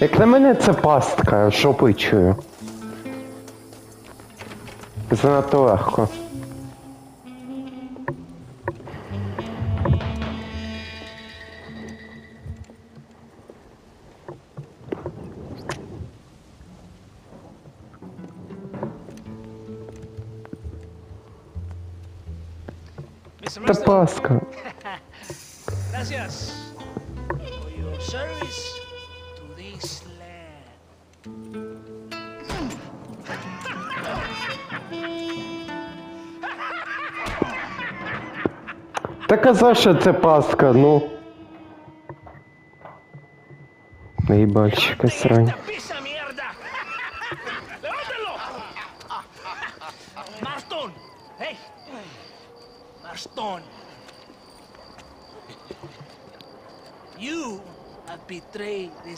Як на мене це пастка, шопичою. Занадто легко. Marston, пастка. gracias. Та казав, що це паска, ну. Наїбальщика срань. You have betrayed the